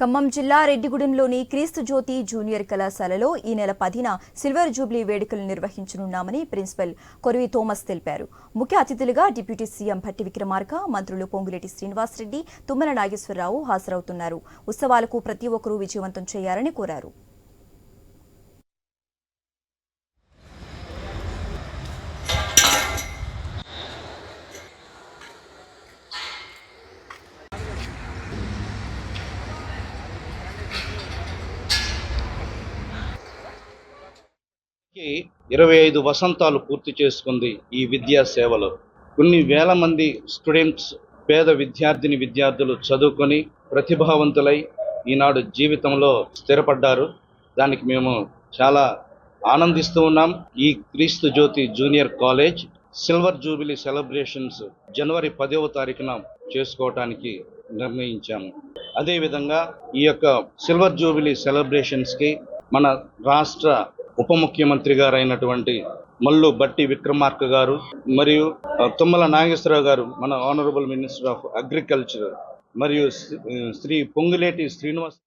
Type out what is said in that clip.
ఖమ్మం జిల్లా రెడ్డిగూడెంలోని క్రీస్తు జ్యోతి జూనియర్ కళాశాలలో ఈ నెల పదిన సిల్వర్ జూబ్లీ వేడుకలు నిర్వహించనున్నామని ప్రిన్సిపల్ కొరవి థోమస్ తెలిపారు. ముఖ్య అతిథులుగా డిప్యూటీ సీఎం భట్టి విక్రమార్క మంత్రులు పొంగులేటి శ్రీనివాసరెడ్డి తుమ్మల నాగేశ్వరరావు హాజరవుతున్నారు. ఉత్సవాలకు ప్రతి ఒక్కరూ విజయవంతం చేయాలని కోరారు. ఇరవై ఐదు వసంతాలు పూర్తి చేసుకుంది ఈ విద్యా సేవలో. కొన్ని వేల మంది స్టూడెంట్స్ పేద విద్యార్థిని విద్యార్థులు చదువుకొని ప్రతిభావంతులై ఈనాడు జీవితంలో స్థిరపడ్డారు. దానికి మేము చాలా ఆనందిస్తూ ఉన్నాం. ఈ Kristu Jyothi junior college silver jubilee celebrations జనవరి పదవ తారీఖున చేసుకోవటానికి నిర్ణయించాము. అదేవిధంగా ఈ యొక్క సిల్వర్ జూబిలీ సెలబ్రేషన్స్కి మన రాష్ట్ర ఉప ముఖ్యమంత్రి గారు అయినటువంటి మల్లు బట్టి విక్రమార్క గారు మరియు తుమ్మల నాగేశ్వరరావు గారు మన ఆనరబుల్ మినిస్టర్ ఆఫ్ అగ్రికల్చర్ మరియు శ్రీ- శ్రీ పొంగులేటి శ్రీనివాస్